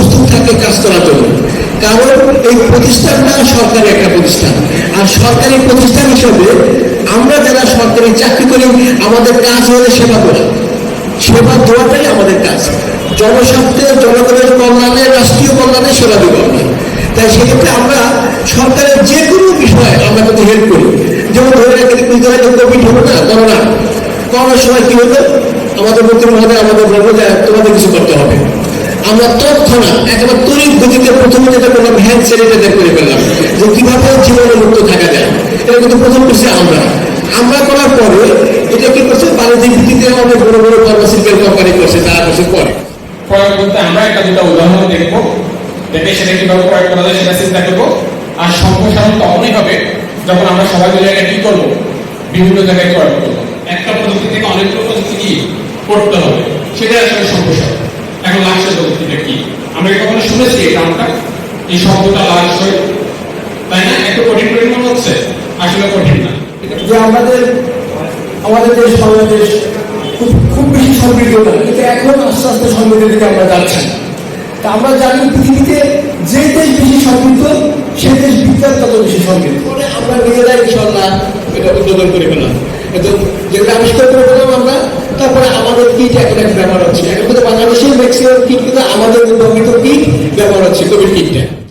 থেকে কাজ করার জন্য। কারণ এই প্রতিষ্ঠানটা সরকারি একটা প্রতিষ্ঠান। আর সরকারি প্রতিষ্ঠান হিসেবে আমরা যারা সরকারি চাকরি করি, আমাদের কাজ হলে সেবা করা। সেবা দেওয়াটাই আমাদের কাজ। জনস্বার্থে, জনগণের কল্যাণে, রাষ্ট্রীয় কল্যাণে সেবা দেবো আমরা। তাই সেক্ষেত্রে আমরা সরকারের যে কোনো বিষয়ে আমরা কিন্তু হেল্প করি, যেমন ধরে রাখি বিদ্যালয়ে কোভিড হলো না, করোনা। করোনার সময় কি হলো? আমাদের মন্ত্রী মহোদয়, আমাদের বলব যে তোমাদের কিছু করতে হবে। আমরা তৎক্ষণাৎ একেবারে তড়িৎ গতিতে প্রথমে যেটা করলাম হ্যান্ড স্যানিটাইজার করে ফেললাম। যে কীভাবে জীবনে মুক্ত থাকা যায়, এটা কিন্তু প্রথম করছি আমরা। আমরা করার পরে এটা কি করছে? বাণিজ্যিক ভিত্তিতে অনেক বড় বড় ফার্মাসিউটিক্যাল কোম্পানি করছে, তারা করছে পরে। করতে আমরা একটা দুটো উদাহরণ দেখব। দেখে সেটা কীভাবে প্রয়োগ করা যায় সেটা চিন্তা করব। আর সম্প্রসারণ তখনই হবে, যখন আমরা সবাই এটা কি করব? বিভিন্ন জায়গায় প্রয়োগ করব। একটা প্রযুক্তি থেকে অনেকগুলো প্রযুক্তি কি করতে হবে, সেটা আসলে সম্প্রসারণ। এখন লাক্সের প্রযুক্তিটা কি? আমরা কখনো শুনেছি এই নামটা। এই শব্দটা তাই না? একটু কঠিন কঠিন মনে হচ্ছে? আসলে কঠিন না। যে আমাদের আমাদের দেশ বাংলাদেশ খুব খুব বেশি সমৃদ্ধ না কিন্তু এখন আস্তে আস্তে সমৃদ্ধের দিকে আমরা যাচ্ছি। তা আমরা জানি পৃথিবীতে যে দেশ বেশি সমৃদ্ধ সে দেশ বিজ্ঞান তত বেশি সমৃদ্ধ। মানে আমরা নিজেরাই ইনশাল্লাহ এটা উদ্বোধন করে ফেলাম কিন্তু যেটা আবিষ্কার করে ফেলাম আমরা তারপরে আমাদের কিট এখন এক ম্যাক্সিমাম কিট কিন্তু আমাদের কিন্তু কিট ব্যবহার হচ্ছে কোভিড কিটটা